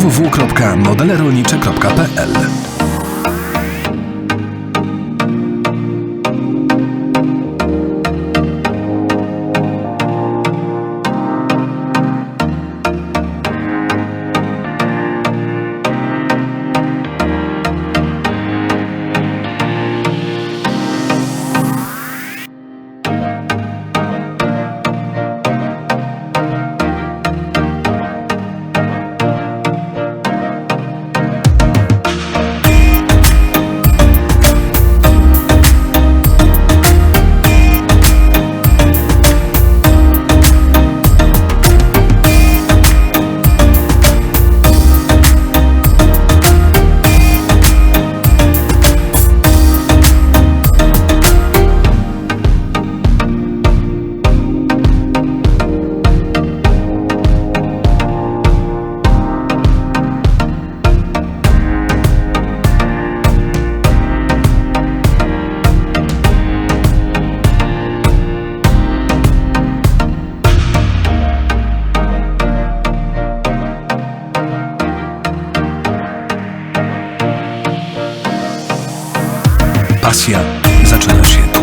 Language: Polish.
www.modelerolnicze.pl Pasja zaczyna się.